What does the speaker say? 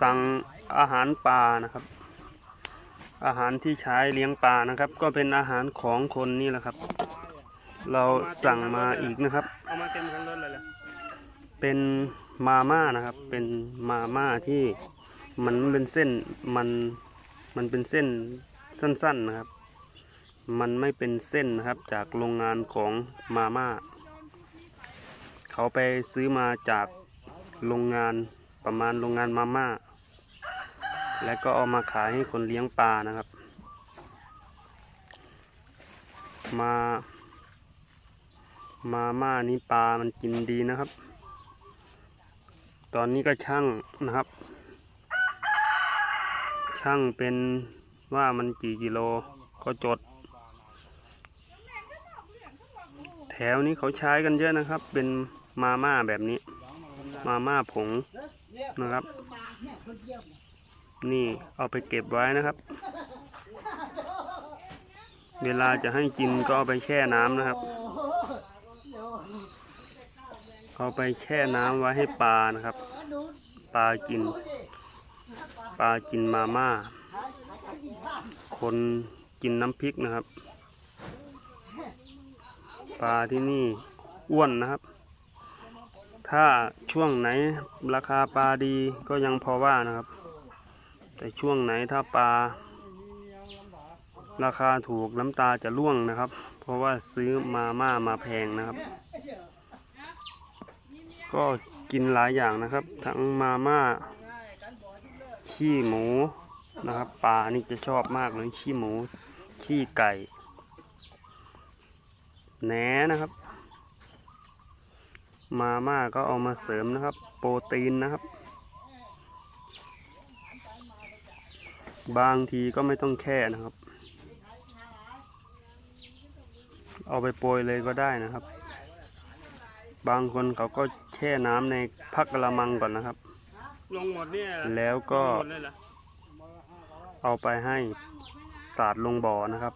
สั่งอาหารปลานะครับ อาหารที่ใช้เลี้ยงปลานะครับ ก็เป็นอาหารของคนนี่แหละครับ เราสั่งมาอีกนะครับ เอามาเต็มทั้งรถเลยเหรอเป็นมาม่านะครับ เป็นมาม่าที่มันเป็นเส้นมันมันเป็นเส้นสั้นๆนะครับ มันไม่เป็นเส้นนะครับจากโรงงานของมาม่า เขาไปซื้อมาจากโรงงานประมาณโรงงานมาม่า แล้วก็เอามาขายให้คนเลี้ยงปลานะครับ มา มาม่านี้ปลามันกินดีนะครับ ตอนนี้ก็ช่างนะครับ ช่างเป็นว่ามันกี่กิโลก็จด แถวนี้เขาใช้กันเยอะนะครับ เป็นมาม่าแบบนี้ มาม่าผงนะครับ นี่เอาไปเก็บไว้นะครับ เวลาจะให้กินก็เอาไปแช่น้ำนะครับ เอาไปแช่น้ำไว้ให้ปลานะครับ ปลากิน ปลากินมาม่า คนกินน้ำพริกนะครับ ปลาที่นี่อ้วนนะครับ ถ้าช่วงไหนราคาปลาดีก็ยังพอว่านะครับ แต่ช่วงไหนถ้าปลา ราคาถูกน้ำตาจะร่วงนะครับ เพราะว่าซื้อมาม่ามาแพงนะครับ ก็กินหลายอย่างนะครับ ทั้งมาม่า ขี้หมูนะครับปลานี่จะชอบมากเลยขี้หมู ขี้ไก่แหนนะครับ มาม่าก็เอามาเสริมนะครับ โปรตีนนะครับ บางทีก็ไม่ต้องแค่นะครับ เอาไปโปรยเลยก็ได้นะครับ บางคนเขาก็แช่น้ำในพักกระมังก่อนนะครับ ลงหมดเนี่ยแล้วก็เอาไปให้สาดลงบ่อนะครับ